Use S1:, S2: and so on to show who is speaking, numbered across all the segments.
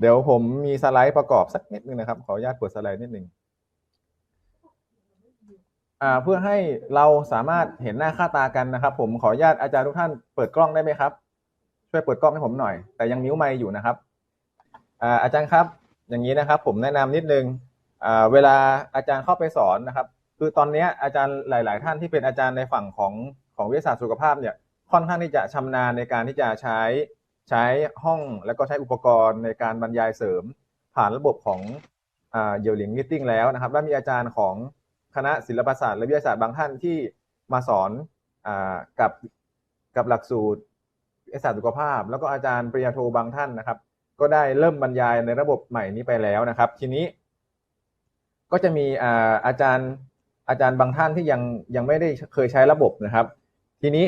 S1: เดี๋ยวผมมีสไลด์ประกอบสักนิดนึงนะครับ ขออนุญาตเปิดสไลด์นิดนึงอ่าเพื่อให้เราสามารถเห็นหน้าค่าตากันนะครับ ผมขออนุญาตอาจารย์ทุกท่านเปิดกล้องได้ไหมครับ ช่วยเปิดกล้องให้ผมหน่อย แต่ยังมิวไมค์อยู่นะครับอาจารย์ครับ อย่างนี้นะครับ ผมแนะนำนิดนึงอ่าเวลาอาจารย์เข้าไปสอนนะครับ คือตอนนี้อาจารย์หลาย ๆ ท่านที่เป็นอาจารย์ในฝั่งของของวิทยาศาสตร์สุขภาพเนี่ยค่อนข้างที่จะชำนาญในการที่จะใช้ ใช้ห้องแล้วก็ใช้อุปกรณ์ในการบรรยายเสริม ผ่านระบบของเยลลิงมิทติ้งแล้วนะครับและมีอาจารย์ของคณะศิลปศาสตร์และวิทยาศาสตร์บางท่านที่มาสอนอกับกับหลักสูตรวิทยาศาสตร์สุขภาพ แล้วก็อาจารย์ปริญญาโทบางท่านนะครับ ก็ได้เริ่มบรรยายในระบบใหม่นี้ไปแล้วนะครับ ทีนี้ ก็จะมีอาอาจารย์อาจารย์บางท่านที่ยังยังไม่ได้เคยใช้ระบบนะครับ ทีนี้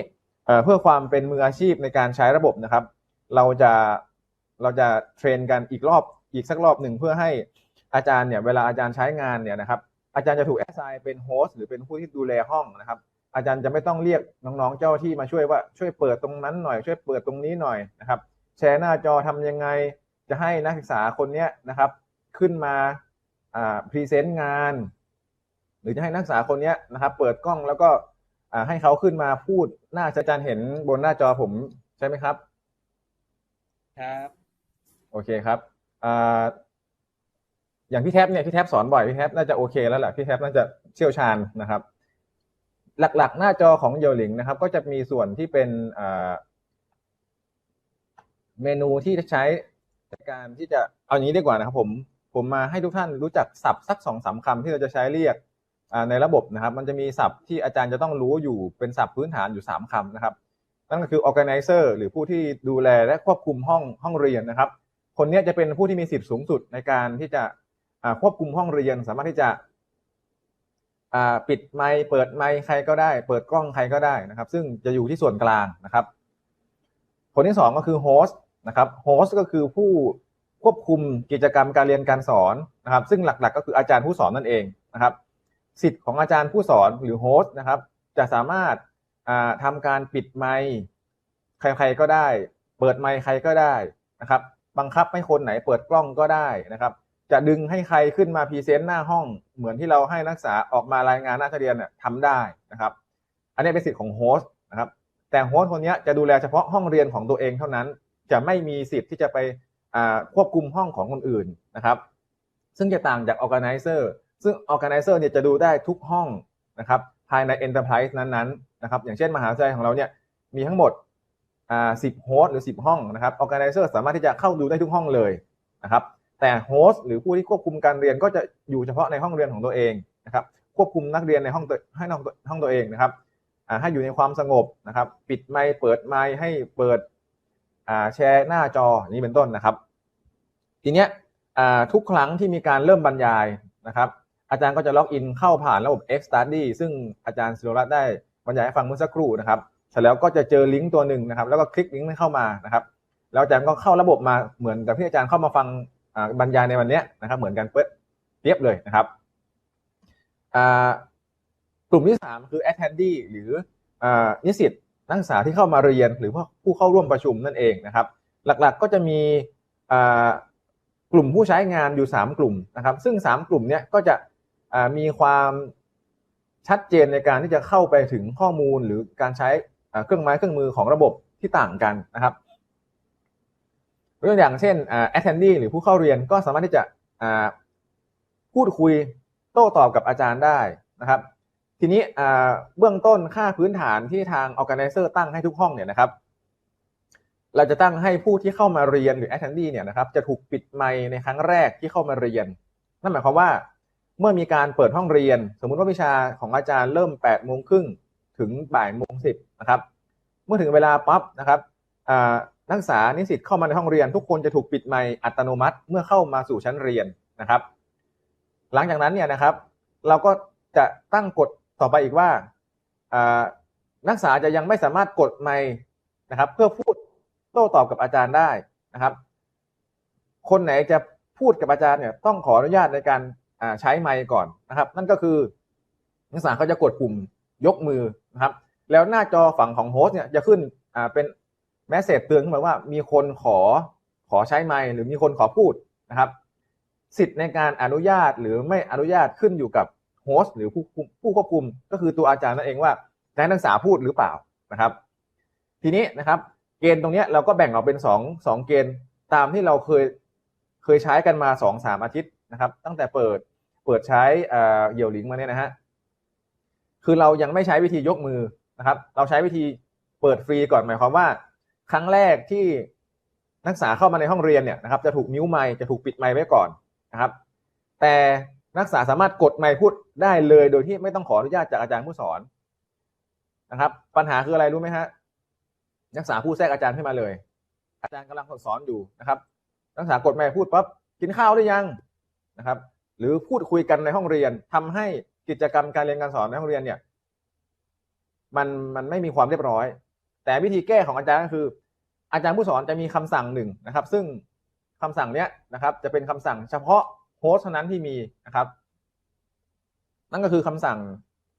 S1: เพื่อความเป็นมืออาชีพในการใช้ระบบนะครับ เราจะเราจะเทรนกันอีกรอบอีกสักรอบหนึ่งเพื่อให้อาจารย์เนี่ยเวลาอาจารย์ใช้งานเนี่ยนะครับอาจารย์จะถูกแอสไซน์เป็นโฮสต์หรือเป็นผู้ที่ดูแลห้องนะครับ อาจารย์จะไม่ต้องเรียกน้องๆเจ้าที่มาช่วยว่าช่วยเปิดตรงนั้นหน่อย ช่วยเปิดตรงนี้หน่อยนะครับ แชร์หน้าจอทำยังไงจะให้นักศึกษาคนเนี้ยนะครับ ขึ้นมาอ่าพรีเซนต์งาน หรือจะให้นักศึกษาคนเนี้ยนะครับ เปิดกล้องแล้วก็อ่าให้เขาขึ้นมาพูดหน้าอาจารย์เห็นบนหน้าจอผมใช่ไหมครับ
S2: ครับ
S1: โอเคครับอ่าอย่างพี่แท็บเนี่ยพี่แท็บสอนบ่อยพี่แท็บน่าจะโอเคแล้วแหละพี่แท็บน่าจะเชี่ยวชาญนะครับ หลักๆ หน้าจอของเยลลิงนะครับ ก็จะมีส่วนที่เป็นเมนูที่ใช้ในการที่จะเอาอย่างนี้ดีกว่านะครับผมผมมาให้ทุกท่านรู้จักศัพท์สักสองสามคำที่เราจะใช้เรียกในระบบนะครับ มันจะมีศัพท์ที่อาจารย์จะต้องรู้อยู่เป็นศัพท์พื้นฐานอยู่สามคำนะครับ นั่นก็คือ organizer หรือผู้ที่ดูแลและควบคุมห้องห้องเรียนนะครับ คนนี้จะเป็นผู้ที่มีสิทธิ์สูงสุดในการที่จะควบคุมห้องเรียน สามารถที่จะปิดไมค์เปิดไมค์ใครก็ได้ เปิดกล้องใครก็ได้นะครับ ซึ่งจะอยู่ที่ส่วนกลางนะครับ คนที่สองก็คือโฮสต์นะครับโฮสต์ก็คือผู้ควบคุมกิจกรรมการเรียนการสอนนะครับ ซึ่งหลักๆก็คืออาจารย์ผู้สอนนั่นเองนะครับ สิทธิ์ของอาจารย์ผู้สอนหรือโฮสต์นะครับ จะสามารถ ทำการปิดไมค์ใครๆก็ได้ เปิดไมค์ใครก็ได้นะครับ บังคับให้คนไหนเปิดกล้องก็ได้นะครับ จะดึงให้ใครขึ้นมาพรีเซนต์หน้าห้อง เหมือนที่เราให้นักศึกษาออกมารายงานหน้าเรียนเนี่ยทำได้นะครับ อันนี้เป็นสิทธิ์ของโฮสต์นะครับ แต่โฮสต์คนนี้จะดูแลเฉพาะห้องเรียนของตัวเองเท่านั้น จะไม่มีสิทธิ์ที่จะไปควบคุมห้องของคนอื่นนะครับ ซึ่งจะต่างจาก organizer ซึ่ง organizer เนี่ยจะดูได้ทุกห้องนะครับ ภายใน enterprise นั้นๆนะครับอย่างเช่นมหาวิทยาลัยของเราเนี่ยมีทั้งหมดอ่า10โฮสต์หรือ 10 ห้องนะครับ organizer สามารถที่จะเข้าดูได้ทุกห้องเลยนะครับแต่โฮสต์หรือผู้ที่ควบคุมการเรียนก็จะอยู่เฉพาะในห้องเรียนของตัวเองนะครับควบคุมนักเรียนในห้องให้น้องห้องตัวเองนะครับให้อยู่ในความสงบนะครับปิดไมค์เปิดไมค์ให้เปิดแชร์หน้าจอนี้เป็นต้นนะครับ ทีเนี้ยทุกครั้งที่มีการเริ่มบรรยายนะครับ อาจารย์ก็จะล็อกอินเข้าผ่านระบบ X Study ซึ่งอาจารย์ศิโรรัตได้บรรยายให้ฟังเมื่อสักครู่นะครับเสร็จแล้วก็จะเจอลิงก์ตัวหนึ่งนะครับ แล้วก็คลิกลิงก์นั้นเข้ามานะครับแล้วอาจารย์ก็เข้าระบบมาเหมือนกับที่อาจารย์เข้ามาฟังบรรยายในวันนี้นะครับ เหมือนกันเป๊ะเทียบเลยนะครับกลุ่มที่สามคือ attendee หรือนิสิตนักศึกษาที่เข้ามาเรียนหรือผู้เข้าร่วมประชุมนั่นเองนะครับ หลักๆก็จะมีกลุ่มผู้ใช้งานอยู่ 3 กลุ่มนะครับ ซึ่ง 3 กลุ่มเนี้ยก็จะ มีความชัดเจนในการที่จะเข้าไปถึงข้อมูลหรือการใช้เครื่องไม้เครื่องมือของระบบที่ต่างกันนะครับยกตัวอย่างเช่นอ่า attendee หรือผู้เข้าเรียนก็สามารถที่จะพูดคุยโต้ตอบกับอาจารย์ได้นะครับ ทีนี้เบื้องต้นค่าพื้นฐานที่ทาง organizer ตั้งให้ทุกห้องเนี่ยนะครับ เราจะตั้งให้ผู้ที่เข้ามาเรียนหรือ attendee เนี่ยนะครับ จะถูกปิดไมค์ในครั้งแรกที่เข้ามาเรียน นั่นหมายความว่า เมื่อมีการเปิดห้องเรียน สมมุติว่าวิชาของอาจารย์เริ่ม8โมงครึ่งถึงบ่ายโมงสินะครับ เมื่อถึงเวลาปั๊บนะครับนักศึกษานิสิตเข้ามาในห้องเรียน ทุกคนจะถูกปิดไมค์อัตโนมัติ เมื่อเข้ามาสู่ชั้นเรียนนะครับ หลังจากนั้นเนี่ยนะครับ เราก็จะตั้งกฎต่อไปอีกว่านักศึกษาจะยังไม่สามารถกดไมค์นะครับ เพื่อพูดโต้ตอบกับอาจารย์ได้นะครับ คนไหนจะพูดกับอาจารย์เนี่ยต้องขออนุญาตในการ ใช้ไมค์ก่อนนะครับ นั่นก็คือนักศึกษาเขาจะกดปุ่มยกมือนะครับ แล้วหน้าจอฝั่งของโฮสต์เนี่ยจะขึ้นเป็นแมสเซจเตือนขึ้นมาว่ามีคนขอขอใช้ไมค์หรือมีคนขอพูดนะครับ สิทธิ์ในการอนุญาตหรือไม่อนุญาตขึ้นอยู่กับโฮสต์หรือผู้คุมผู้ควบคุมก็คือตัวอาจารย์นั่นเองว่าจะให้นักศึกษาพูดหรือเปล่านะครับ ทีนี้นะครับ เกณฑ์ตรงนี้เราก็แบ่งออกเป็นสองสองเกณฑ์ตามที่เราเคยเคยใช้กันมาสองสามอาทิตย์นะครับ ตั้งแต่เปิด เปิดใช้เอ่อเหยี่ยวหลิงมาเนี่ยนะฮะคือเรายังไม่ใช้วิธียกมือนะครับ เราใช้วิธีเปิดฟรีก่อนหมายความว่า ครั้งแรกที่นักศึกษาเข้ามาในห้องเรียนเนี่ยนะครับ จะถูกมิวไมค์จะถูกปิดไมค์ไว้ก่อนนะครับ แต่นักศึกษาสามารถกดไมพูดได้เลยโดยที่ไม่ต้องขออนุญาตจากอาจารย์ผู้สอนนะครับ ปัญหาคืออะไรรู้ไหมฮะนักศึกษาพูดแทรกอาจารย์ขึ้นมาเลย อาจารย์กำลังสอนอยู่นะครับ นักศึกษากดไมพูดปั๊บกินข้าวหรือยังนะครับ หรือพูดคุยกันในห้องเรียนทำให้กิจกรรมการเรียนการสอนในห้องเรียนเนี่ยมันมันไม่มีความเรียบร้อย แต่วิธีแก้ของอาจารย์ก็คือ อาจารย์ผู้สอนจะมีคำสั่งหนึ่งนะครับ ซึ่งคำสั่งเนี้ยนะครับ จะเป็นคำสั่งเฉพาะโฮสต์เท่านั้นที่มีนะครับ นั่นก็คือคำสั่ง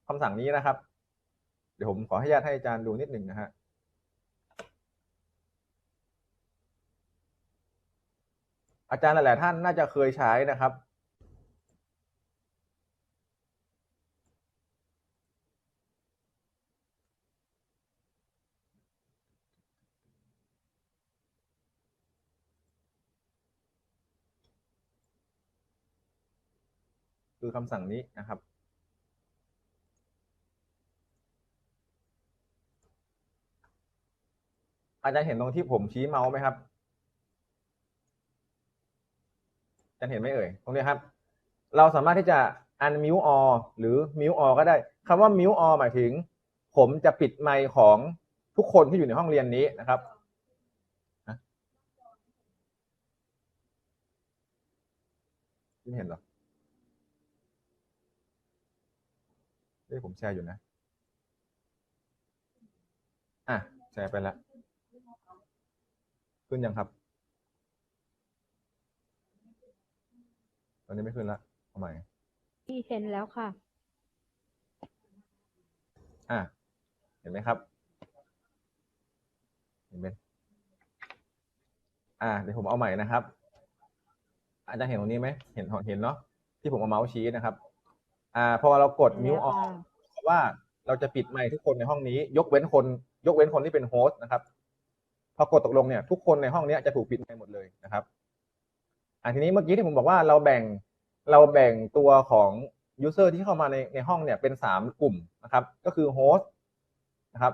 S1: คำสั่งนี้นะครับ เดี๋ยวผมขอให้ญาตให้อาจารย์ดูนิดหนึ่งนะฮะอาจารย์หลาย ๆ ท่านน่าจะเคยใช้นะครับ คำสั่งนี้นะครับ อาจารย์เห็นตรงที่ผมชี้เมาส์ไหมครับอาจารย์เห็นไหมเอ่ยตรงนี้ครับ เราสามารถที่จะ unmute all หรือ mute all ก็ได้คำว่า mute all หมายถึง ผมจะปิดไมค์ของทุกคนที่อยู่ในห้องเรียนนี้นะครับไม่เห็นเหรอ เฮ้ยผมแชร์อยู่นะ อะ แชร์ไปแล้วขึ้นยังครับ ตอนนี้ไม่ขึ้นละทำไม
S3: ที่เห็นแล้วค่ะ
S1: อะ เห็นไหมครับ เห็นไหมอ่าเดี๋ยวผมเอาใหม่นะครับ อาจารย์เห็นตรงนี้ไหม เห็นเห็นเนาะ ที่ผมเอาเมาส์ชี้นะครับ อ่าพอเรากดมิวออกเพราะว่าเราจะปิดไมค์ทุกคนในห้องนี้ ยกเว้นคน ยกเว้นคนที่เป็นโฮสต์นะครับ พอกดตกลงเนี่ย ทุกคนในห้องเนี้ยจะถูกปิดไมค์หมดเลยนะครับอ่าทีนี้เมื่อกี้ที่ผมบอกว่าเราแบ่งเราแบ่งตัวของยูเซอร์ที่เข้ามาในในห้องเนี่ยเป็นสามกลุ่มนะครับ ก็คือโฮสต์นะครับ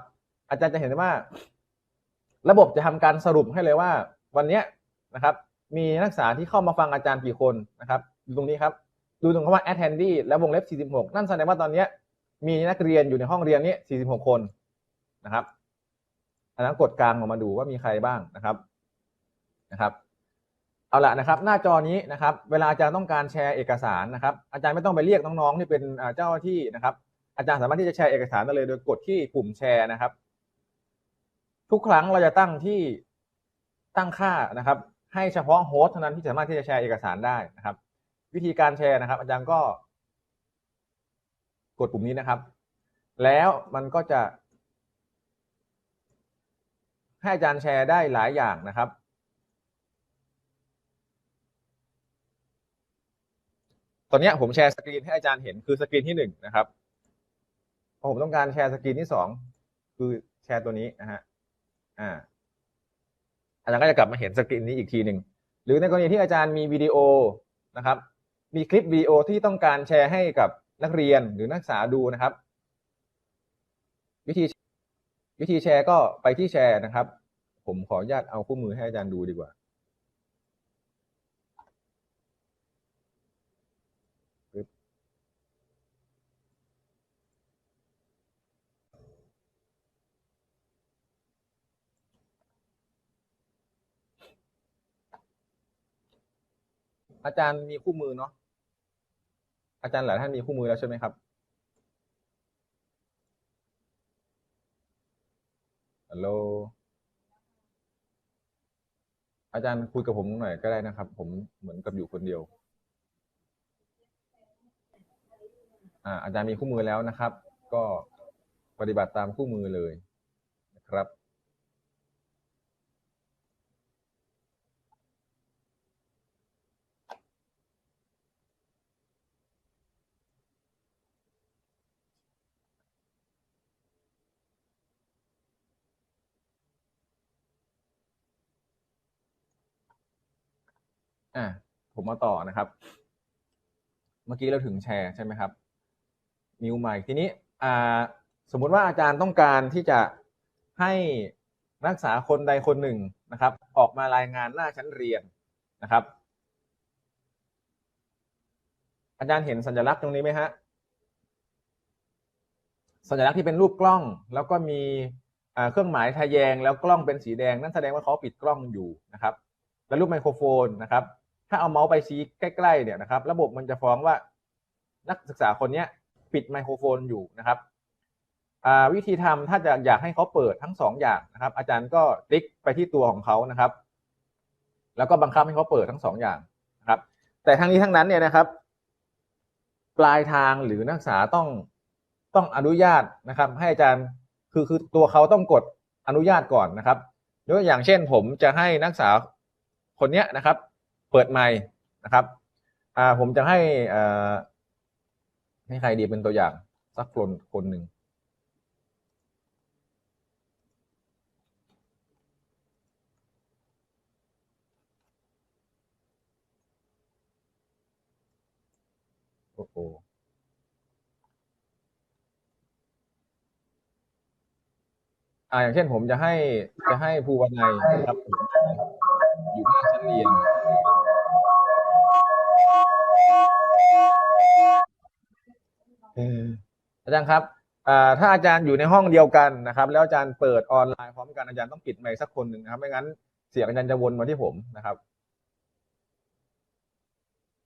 S1: อาจารย์จะเห็นได้ว่า ระบบจะทำการสรุปให้เลยว่า วันเนี้ยนะครับ มีนักศึกษาที่เข้ามาฟังอาจารย์กี่คนนะครับดูตรงนี้ครับ ดูตรงคำว่า attendee แล้ววงเล็บ 46 นั่นแสดงว่าตอนนี้มีนักเรียนอยู่ในห้องเรียนนี้ 46 คนนะครับอันนั้นกดกลางออกมาดูว่ามีใครบ้างนะครับนะครับ เอาละนะครับ หน้าจอนี้นะครับ เวลาอาจารย์ต้องการแชร์เอกสารนะครับ อาจารย์ไม่ต้องไปเรียกน้องๆที่เป็นเจ้าหน้าที่นะครับ อาจารย์สามารถที่จะแชร์เอกสารได้เลยโดยกดที่ปุ่มแชร์นะครับ ทุกครั้งเราจะตั้งที่ตั้งค่านะครับ ให้เฉพาะโฮสต์เท่านั้นที่สามารถที่จะแชร์เอกสารได้นะครับ วิธีการแชร์นะครับ อาจารย์ก็ กดปุ่มนี้นะครับ แล้วมันก็จะ ให้อาจารย์แชร์ได้หลายอย่างนะครับ ตอนนี้ผมแชร์สกรีนให้อาจารย์เห็นคือสกรีนที่หนึ่งนะครับพอผมต้องการแชร์สกรีนที่สองคือแชร์ตัวนี้นะฮะอ่าอาจารย์ก็จะกลับมาเห็นสกรีนนี้อีกทีหนึ่งหรือในกรณีที่อาจารย์มีวิดีโอนะครับ มีคลิปวีโอที่ต้องการแชร์ให้กับนักเรียนหรือนักศึกษาดูนะครับ วิธีวิธีแชร์ก็ไปที่แชร์นะครับ ผมขออนุญาตเอาคู่มือให้อาจารย์ดูดีกว่าอาจารย์มีคู่มือเนาะ อาจารย์หลายท่านมีคู่มือแล้วใช่ไหมครับ ฮัลโหล อาจารย์คุยกับผมหน่อยก็ได้นะครับ ผมเหมือนกับอยู่คนเดียว อ่า อาจารย์มีคู่มือแล้วนะครับ ก็ปฏิบัติตามคู่มือเลยนะครับ อะผมมาต่อนะครับ เมื่อกี้เราถึงแชร์ใช่ไหมครับมิวใหม่ทีนี้อ่าสมมุติว่าอาจารย์ต้องการที่จะให้นักศึกษาคนใดคนหนึ่งนะครับ ออกมารายงานหน้าชั้นเรียนนะครับ อาจารย์เห็นสัญลักษณ์ตรงนี้ไหมฮะสัญลักษณ์ที่เป็นรูปกล้อง แล้วก็มีเครื่องหมายทะแยง แล้วกล้องเป็นสีแดงนั่นแสดงว่าเขาปิดกล้องอยู่นะครับ แล้วรูปไมโครโฟนนะครับ ถ้าเอาเมาส์ไปชี้ใกล้ๆเนี่ยนะครับ ระบบมันจะฟ้องว่านักศึกษาคนนี้ปิดไมโครโฟนอยู่นะครับวิธีทำถ้าจะอยากให้เขาเปิดทั้งสองอย่างนะครับ อาจารย์ก็ติ๊กไปที่ตัวของเขานะครับ แล้วก็บังคับให้เขาเปิดทั้งสองอย่างนะครับ แต่ทั้งนี้ทั้งนั้นเนี่ยนะครับ ปลายทางหรือนักศึกษาต้องต้องอนุญาตนะครับ ให้อาจารย์คือคือตัวเขาต้องกดอนุญาตก่อนนะครับยกตัวอย่างเช่นผมจะให้นักศึกษาคนเนี้ยนะครับ เปิดไมค์นะครับอ่าผมจะให้อ่าให้ใครดีเป็นตัวอย่างสักคนคนหนึ่งโอ้โหอ่าอย่างเช่นผมจะให้จะให้ภูวนัยนะครับอยู่หน้าชั้นเรียน อาจารย์ครับถ้าอาจารย์อยู่ในห้องเดียวกันนะครับ แล้วอาจารย์เปิดออนไลน์พร้อมกันอาจารย์ต้องปิดไมค์สักคนหนึ่งนะครับ ไม่งั้นเสียงอาจารย์จะวนมาที่ผมนะครับ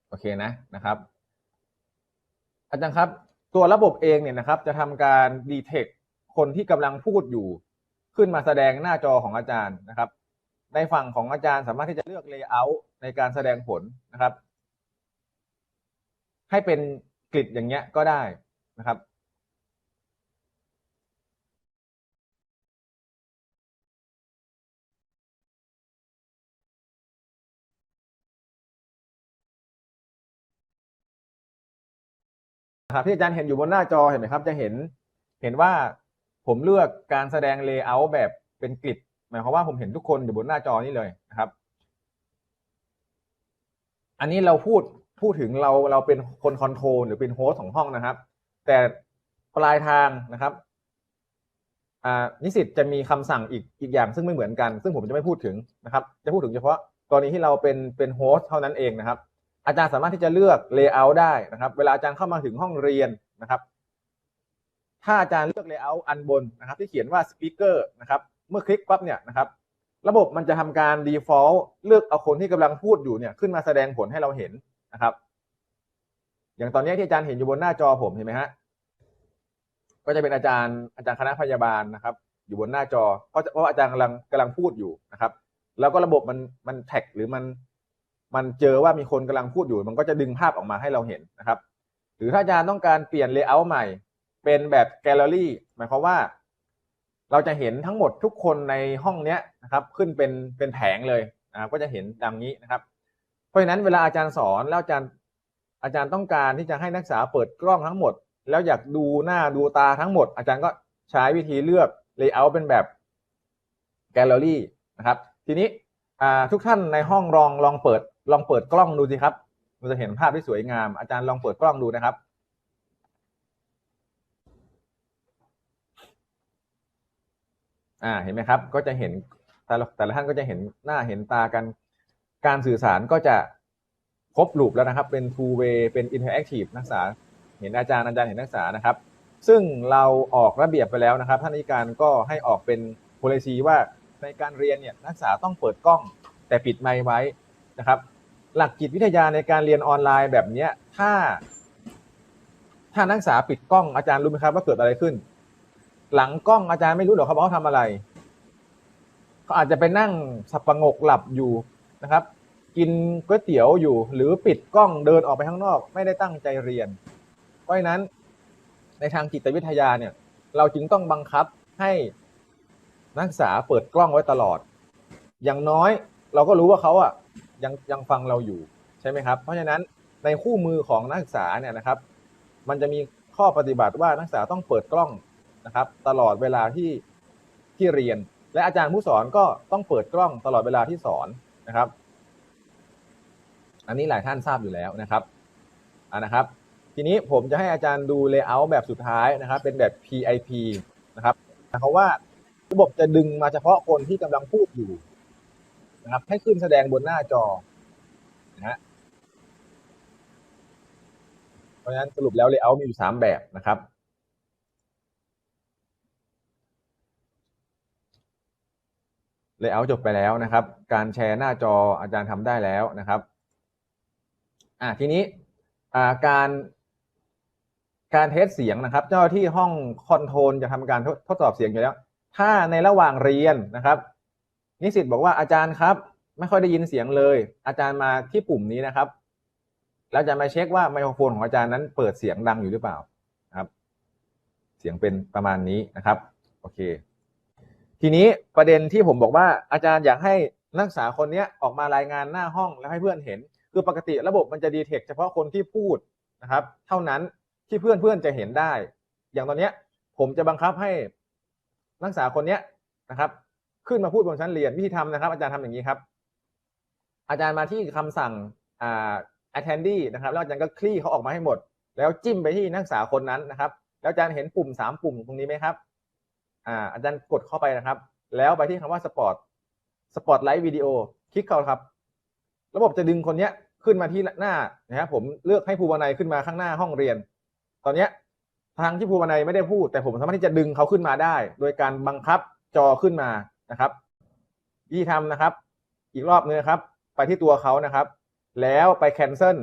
S1: โอเคนะนะครับ อาจารย์ครับตัวระบบเองเนี่ยนะครับ จะทำการดีเทคคนที่กำลังพูดอยู่ ขึ้นมาแสดงหน้าจอของอาจารย์นะครับ ในฝั่งของอาจารย์สามารถที่จะเลือกเลเยอร์ในการแสดงผลนะครับ ให้เป็นกริดอย่างเงี้ยก็ได้นะครับ ครับที่อาจารย์เห็นอยู่บนหน้าจอเห็นไหมครับ จะเห็นเห็นว่าผมเลือกการแสดงเลเยอร์แบบเป็นกริดหมายความว่าผมเห็นทุกคนอยู่บนหน้าจอนี้เลยนะครับ อันนี้เราพูด พูดถึงเราเราเป็นคนคอนโทรลหรือเป็นโฮสต์ของห้องนะครับ แต่ปลายทางนะครับนิสิตจะมีคำสั่งอีกอีกอย่างซึ่งไม่เหมือนกัน ซึ่งผมจะไม่พูดถึงนะครับ จะพูดถึงเฉพาะกรณีที่เราเป็นเป็นโฮสต์เท่านั้นเองนะครับ อาจารย์สามารถที่จะเลือกเลเยอร์ได้นะครับ เวลาอาจารย์เข้ามาถึงห้องเรียนนะครับ ถ้าอาจารย์เลือกเลเยอร์อันบนนะครับ ที่เขียนว่า speaker นะครับเมื่อคลิกปั๊บเนี่ยนะครับ ระบบมันจะทำการ default เลือกเอาคนที่กำลังพูดอยู่เนี่ยขึ้นมาแสดงผลให้เราเห็น นะครับ อย่างตอนนี้ที่อาจารย์เห็นอยู่บนหน้าจอผมเห็นไหมฮะก็จะเป็นอาจารย์อาจารย์คณะพยาบาลนะครับ อยู่บนหน้าจอ เพราะเพราะว่าอาจารย์กำลังกำลังพูดอยู่นะครับ แล้วก็ระบบมันมันแท็กหรือมันมันเจอว่ามีคนกำลังพูดอยู่ มันก็จะดึงภาพออกมาให้เราเห็นนะครับ หรือถ้าอาจารย์ต้องการเปลี่ยนเลเยอร์ใหม่ เป็นแบบแกลเลอรี่หมายความว่า เราจะเห็นทั้งหมดทุกคนในห้องเนี้ยนะครับ ขึ้นเป็นเป็นแผงเลยนะครับก็จะเห็นดังนี้นะครับ ราะฉะนั้นเวลาอาจารย์สอนแล้วอาจารย์อาจารย์ต้องการที่จะให้นักศึกษาเปิดกล้องทั้งหมด แล้วอยากดูหน้าดูตาทั้งหมด อาจารย์ก็ใช้วิธีเลือกเลเยอร์เป็นแบบแกลเลอรี่นะครับ ทีนี้ทุกท่านในห้องลองลองเปิดลองเปิดกล้องดูสิครับมันจะเห็นภาพที่สวยงาม อาจารย์ลองเปิดกล้องดูนะครับอ่าเห็นไหมครับ ก็จะเห็นแต่ละแต่ละท่านก็จะเห็นหน้าเห็นตากัน การสื่อสารก็จะครบลูปแล้วนะครับ เป็น two way เป็น interactive นักศึกษา เห็นอาจารย์อาจารย์เห็นนักศึกษานะครับ ซึ่งเราออกระเบียบไปแล้วนะครับ ท่านอธิการก็ให้ออกเป็น policy ว่าในการเรียนเนี่ยนักศึกษาต้องเปิดกล้องแต่ปิดไมค์ไว้นะครับ หลักจิตวิทยาในการเรียนออนไลน์แบบนี้ถ้า ถ้านักศึกษาปิดกล้องอาจารย์รู้ไหมครับว่าเกิดอะไรขึ้น หลังกล้องอาจารย์ไม่รู้หรอกครับว่าเขาทำอะไรเขาอาจจะไปนั่งสับประงกหลับอยู่ นะครับ กินก๋วยเตี๋ยวอยู่ หรือปิดกล้องเดินออกไปข้างนอก ไม่ได้ตั้งใจเรียน เพราะฉะนั้นในทางจิตวิทยาเนี่ย เราจึงต้องบังคับให้นักศึกษาเปิดกล้องไว้ตลอด อย่างน้อยเราก็รู้ว่าเขาอะยังยังฟังเราอยู่ใช่ไหมครับ เพราะฉะนั้นในคู่มือของนักศึกษาเนี่ยนะครับ มันจะมีข้อปฏิบัติว่านักศึกษาต้องเปิดกล้องนะครับ ตลอดเวลาที่ที่เรียน และอาจารย์ผู้สอนก็ต้องเปิดกล้องตลอดเวลาที่สอน นะครับ อันนี้หลายท่านทราบอยู่แล้วนะครับอ่านะครับ ทีนี้ผมจะให้อาจารย์ดู layout แบบสุดท้ายนะครับ เป็นแบบ PIP นะครับหมายความว่าระบบจะดึงมาเฉพาะคนที่กำลังพูดอยู่นะครับ ให้ขึ้นแสดงบนหน้าจอนะฮะเพราะฉะนั้นสรุปแล้ว layout มีอยู่สามแบบนะครับ layout จบไปแล้วนะครับ การแชร์หน้าจออาจารย์ทำได้แล้วนะครับอ่าทีนี้อ่าการการเทสเสียงนะครับ เจ้าที่ห้องคอนโทรลจะทำการทดสอบเสียงอยู่แล้ว ถ้าในระหว่างเรียนนะครับ นิสิตบอกว่าอาจารย์ครับ ไม่ค่อยได้ยินเสียงเลย อาจารย์มาที่ปุ่มนี้นะครับแล้วจะมาเช็คว่าไมโครโฟนของอาจารย์นั้นเปิดเสียงดังอยู่หรือเปล่าครับ เสียงเป็นประมาณนี้นะครับ โอเค ทีนี้ประเด็นที่ผมบอกว่าอาจารย์อยากให้นักศึกษาคนนี้ออกมารายงานหน้าห้องแล้วให้เพื่อนเห็น คือปกติระบบมันจะดีเทคเฉพาะคนที่พูดนะครับ เท่านั้นที่เพื่อนเพื่อนจะเห็นได้ อย่างตอนเนี้ยผมจะบังคับให้นักศึกษาคนเนี้ยนะครับ ขึ้นมาพูดบนชั้นเรียนวิธีทำนะครับ อาจารย์ทำอย่างนี้ครับ อาจารย์มาที่คำสั่งอ่า attendee นะครับ แล้วอาจารย์ก็คลี่เขาออกมาให้หมด แล้วจิ้มไปที่นักศึกษาคนนั้นนะครับ แล้วอาจารย์เห็นปุ่มสามปุ่มตรงนี้ไหมครับ อ่าอาจารย์กดเข้าไปนะครับ แล้วไปที่คำว่าสปอร์ตสปอร์ตไลท์วิดีโอคลิกเข้าครับ ระบบจะดึงคนเนี้ยขึ้นมาที่หน้านะครับผมเลือกให้ภูวนัยขึ้นมาข้างหน้าห้องเรียน ตอนเนี้ยทางที่ภูวนัยไม่ได้พูด แต่ผมสามารถที่จะดึงเขาขึ้นมาได้ โดยการบังคับจอขึ้นมานะครับวิธีทำนะครับ อีกรอบนึงนะครับ ไปที่ตัวเขานะครับ แล้วไปแคนเซิล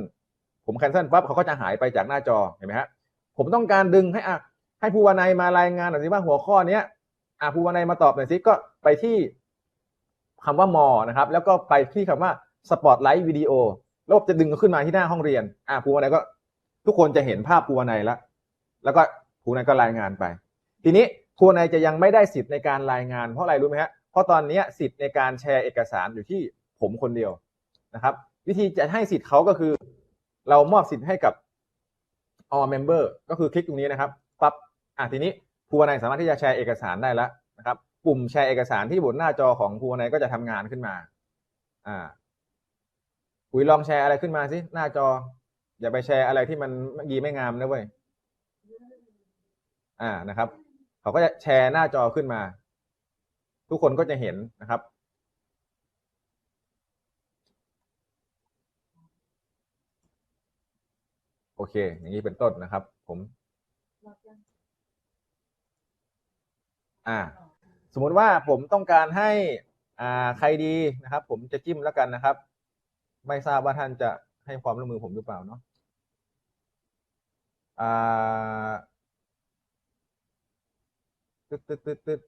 S1: ผมแคนเซิลปั๊บเขาก็จะหายไปจากหน้าจอเห็นไหมฮะผมต้องการดึงให้อะให้ภูวนัยมารายงานหน่อยสิว่าหัวข้อเนี้ย อะภูวนัยมาตอบหน่อยสิก็ไปที่คำว่ามอนะครับ แล้วก็ไปที่คำว่าสปอตไลท์วิดีโอระบบจะดึงขึ้นมาที่หน้าห้องเรียน อะภูวนัยก็ ทุกคนจะเห็นภาพภูวนัยแล้วแล้วก็ภูวนัยก็รายงานไป ทีนี้ภูวนัยจะยังไม่ได้สิทธิ์ในการรายงาน เพราะอะไรรู้ไหมฮะเพราะตอนนี้สิทธิ์ในการแชร์เอกสารอยู่ที่ผมคนเดียวนะครับ วิธีจะให้สิทธิ์เขาก็คือ เรามอบสิทธิ์ให้กับ all member ก็คือคลิกตรงนี้นะครับปั๊บอะทีนี้ ภูวนัยสามารถที่จะแชร์เอกสารได้แล้วนะครับปุ่มแชร์เอกสารที่บนหน้าจอของภูวนัยก็จะทำงานขึ้นมา อ่าอุ๋ยลองแชร์อะไรขึ้นมาสิหน้าจอ อย่าไปแชร์อะไรที่มันไม่ดีไม่งามนะเว้ยอ่านะครับเขาก็จะแชร์หน้าจอขึ้นมา ทุกคนก็จะเห็นนะครับโอเค อย่างนี้เป็นต้นนะครับ ผม อ่า สมมุติว่าผมต้องการให้อ่าใครดีนะครับ ผมจะจิ้มแล้วกันนะครับ ไม่ทราบว่าท่านจะให้ความร่วมมือผมหรือเปล่าเนาะอ่าตึ๊ดตึ๊ดตึ๊ดตึ๊ด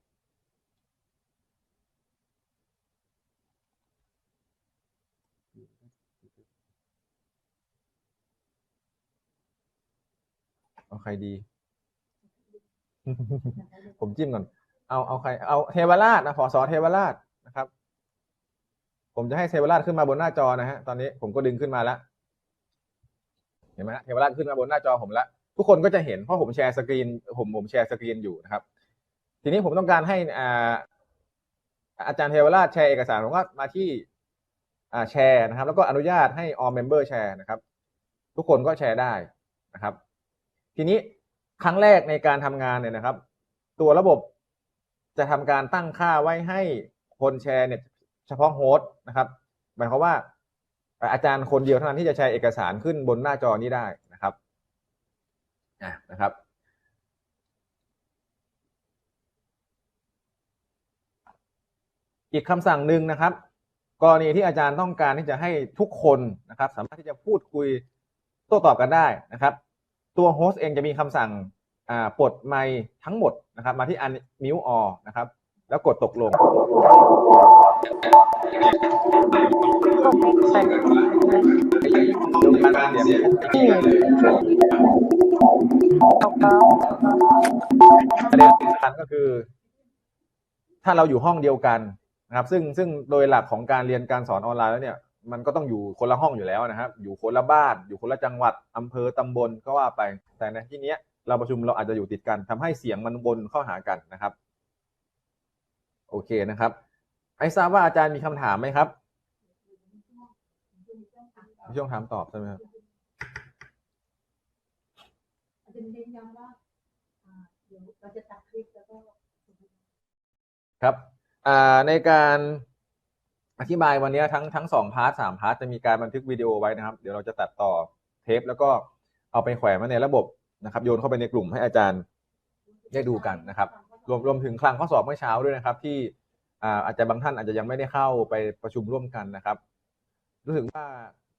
S1: เอาใครดี ผมจิ้มก่อน เอาเอาใครเอาเทวราชนะขอสอเทวราชนะครับ ผมจะให้เทวราชขึ้นมาบนหน้าจอนะฮะตอนนี้ผมก็ดึงขึ้นมาแล้วเห็นไหมฮะเทวราชขึ้นมาบนหน้าจอผมแล้วทุกคนก็จะเห็นเพราะผมแชร์สกรีน ผมผมแชร์สกรีนอยู่นะครับ ทีนี้ผมต้องการให้อ่าอาจารย์เทวราชแชร์เอกสารผมก็มาที่อ่าแชร์นะครับ แล้วก็อนุญาตให้ all member แชร์นะครับ ทุกคนก็แชร์ได้นะครับ ทีนี้ครั้งแรกในการทำงานเนี่ยนะครับ ตัวระบบ จะทำการตั้งค่าไว้ให้คนแชร์เนี่ยเฉพาะโฮสต์นะครับหมายความว่า อาจารย์คนเดียวเท่านั้นที่จะแชร์เอกสารขึ้นบนหน้าจอนี้ได้นะครับอะนะครับ อีกคำสั่งหนึ่งนะครับ กรณีที่อาจารย์ต้องการที่จะให้ทุกคนนะครับ สามารถที่จะพูดคุยโต้ตอบกันได้นะครับ ตัวโฮสต์เองจะมีคำสั่ง ปลดไมค์ทั้งหมดนะครับ มาที่อันมิวออนะครับ แล้วกดตกลงประเด็นสำคัญก็คือ ถ้าเราอยู่ห้องเดียวกันนะครับ ซึ่งซึ่งโดยหลักของการเรียนการสอนออนไลน์แล้วเนี่ยมันก็ต้องอยู่คนละห้องอยู่แล้วนะครับ อยู่คนละบ้าน อยู่คนละจังหวัดอำเภอตำบลก็ว่าไป แต่ในที่เนี้ย เราประชุมเราอาจจะอยู่ติดกันทำให้เสียงมันวนเข้าหากันนะครับ โอเคนะครับ ไอ้ทราบว่าอาจารย์มีคำถามไหมครับมีช่วงถามตอบใช่ไหมครับ
S4: อาจารย์เน้นย้ำว่าอ่าเดี๋ยวเราจะตัดคลิปแล้วก็
S1: ครับอ่าในการอธิบายวันนี้ทั้งทั้งสองพาร์ทสามพาร์ทจะมีการบันทึกวิดีโอไว้นะครับ เดี๋ยวเราจะตัดต่อเทป แล้วก็เอาไปแขวนไว้ในระบบ นะครับโยนเข้าไปในกลุ่มให้อาจารย์ได้ดูกันนะครับรวมรวมถึงคลังข้อสอบเมื่อเช้าด้วยนะครับ ที่อาอาจจะบางท่านอาจจะยังไม่ได้เข้าไปประชุมร่วมกันนะครับ รู้สึกว่า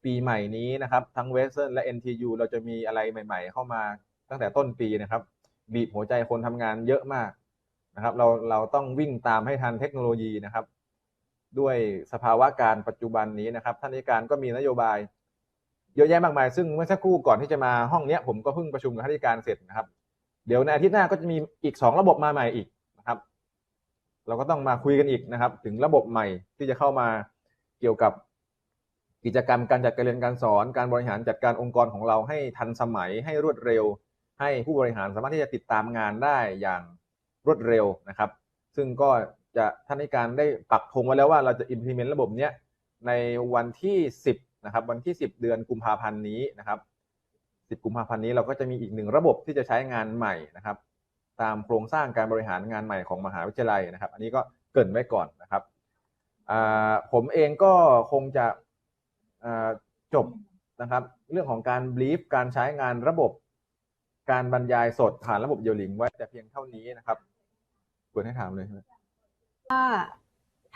S1: ปีใหม่นี้นะครับ ทั้งเวสเ e ิร์และ NTU เราจะมีอะไรใหม่ ๆ เข้ามาตั้งแต่ต้นปีนะครับ บีบหัวใจคนทำงานเยอะมากนะครับ เราเราต้องวิ่งตามให้ทันเทคโนโลยีนะครับ ด้วยสภาวะการปัจจุบันนี้นะครับ ท่านอัยการก็มีนโยบาย เยอะแยะมากมาย ซึ่งเมื่อสักครู่ก่อนที่จะมาห้องเนี้ยผมก็เพิ่งประชุมกับท่านอัยการเสร็จนะครับ เดี๋ยวในอาทิตย์หน้าก็จะมีอีกสองระบบมาใหม่อีกนะครับ เราก็ต้องมาคุยกันอีกนะครับ ถึงระบบใหม่ที่จะเข้ามาเกี่ยวกับกิจกรรมการจัดการเรียนการสอน การบริหารจัดการองค์กรของเราให้ทันสมัยให้รวดเร็ว ให้ผู้บริหารสามารถที่จะติดตามงานได้อย่างรวดเร็วนะครับ ซึ่งก็จะท่านในการได้ปักธงไว้แล้วว่าเราจะ implement ระบบเนี้ยในวันที่ 10 นะครับวันที่ 10 เดือนกุมภาพันธ์นี้นะครับ 10 กุมภาพันธ์นี้เราก็จะมีอีกหนึ่งระบบที่จะใช้งานใหม่นะครับ ตามโครงสร้างการบริหารงานใหม่ของมหาวิทยาลัยนะครับ อันนี้ก็เกินไว้ก่อนนะครับผมเองก็คงจะจบนะครับ เรื่องของการบลีฟการใช้งานระบบ การบรรยายสดผ่านระบบเยลิงไว้แต่เพียงเท่านี้นะครับเปิดให้ถามเลยใช่ไหม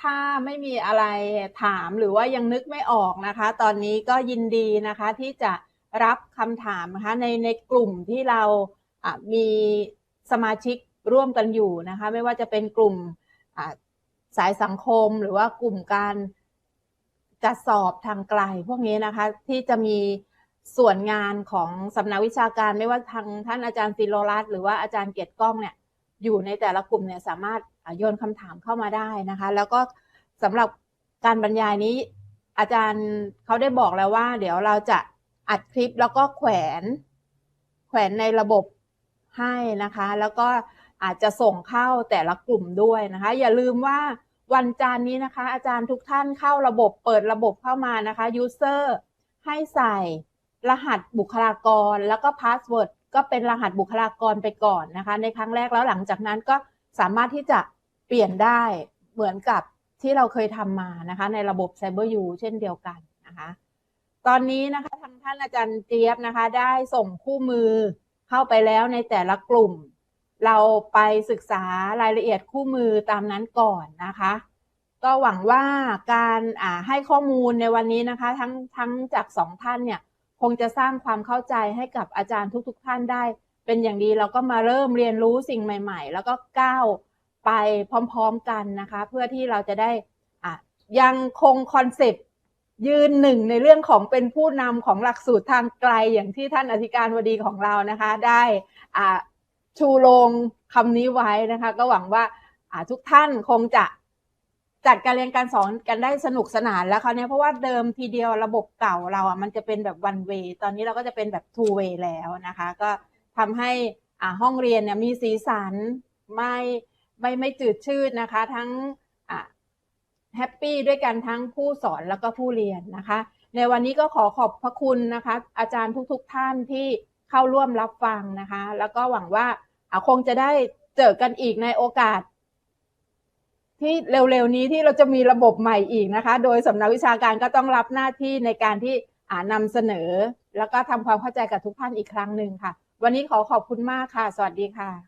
S5: ถ้าไม่มีอะไรถามหรือว่ายังนึกไม่ออกนะคะ ตอนนี้ก็ยินดีนะคะที่จะรับคำถามนะคะในในกลุ่มที่เรามีสมาชิกร่วมกันอยู่นะคะ ไม่ว่าจะเป็นกลุ่มสายสังคมหรือว่ากลุ่มการจัดสอบทางไกลพวกนี้นะคะที่จะมีส่วนงานของสำนักวิชาการไม่ว่าทางท่านอาจารย์ศิโรรัตหรือว่าอาจารย์เกียรติก้องเนี่ยอยู่ในแต่ละกลุ่มเนี่ยสามารถ โยนคำถามเข้ามาได้นะคะ แล้วก็สำหรับการบรรยายนี้ อาจารย์เขาได้บอกแล้วว่า เดี๋ยวเราจะอัดคลิปแล้วก็แขวน แขวนในระบบให้นะคะ แล้วก็อาจจะส่งเข้าแต่ละกลุ่มด้วยนะคะ อย่าลืมว่าวันจันนี้นะคะ อาจารย์ทุกท่านเข้าระบบเปิดระบบเข้ามานะคะ user ให้ใส่รหัสบุคลากร แล้วก็พาสเวิร์ดก็เป็นรหัสบุคลากรไปก่อนนะคะ ในครั้งแรกแล้วหลังจากนั้นก็สามารถที่จะ ปลี่ยนได้เหมือนกับที่เราเคยทำมานะคะในระบบ CyberU เช่นเดียวกันนะคะตอนนี้นะคะทางท่านอาจารย์เจี๊ยบนะคะ ได้ส่งคู่มือเข้าไปแล้วในแต่ละกลุ่ม เราไปศึกษารายละเอียดคู่มือตามนั้นก่อนนะคะ ก็หวังว่าการให้ข้อมูลในวันนี้นะคะ ทั้งทั้งจากสองท่านเนี่ยคงจะสร้างความเข้าใจให้กับอาจารย์ทุก ๆ ท่านได้ เป็นอย่างดีเราก็มาเริ่มเรียนรู้สิ่งใหม่ ๆ แล้วก็ก้าว ไปพร้อมๆกันนะคะ เพื่อที่เราจะได้ยังคงคอนเซปต์ยืนหนึ่งในเรื่องของเป็นผู้นำของหลักสูตรทางไกลอย่างที่ท่านอธิการบดีของเรานะคะ ได้ชูโรงคำนี้ไว้นะคะ ก็หวังว่าทุกท่านคงจะจัดการเรียนการสอนกันได้สนุกสนานแล้วคราวนี้เพราะว่าเดิมทีเดียวระบบเก่าเราอะมันจะเป็นแบบ one way ตอนนี้เราก็จะเป็นแบบ two way แล้วนะคะ ก็ทำให้ห้องเรียนเนี่ยมีสีสันไม่ ไม่ไม่จืดชืดนะคะ ทั้งแฮปปี้ด้วยกันทั้งผู้สอนแล้วก็ผู้เรียนนะคะ ในวันนี้ก็ขอขอบพระคุณนะคะ อาจารย์ทุกๆทท่านที่เข้าร่วมรับฟังนะคะ แล้วก็หวังว่าคงจะได้เจอกันอีกในโอกาส ที่เร็วๆนี้ที่เราจะมีระบบใหม่อีกนะคะ โดยสำนักวิชาการก็ต้องรับหน้าที่ในการที่นำเสนอ แล้วก็ทำความเข้าใจกับทุกท่านอีกครั้งหนึ่งค่ะ วันนี้ขอขอบคุณมากค่ะ สวัสดีค่ะ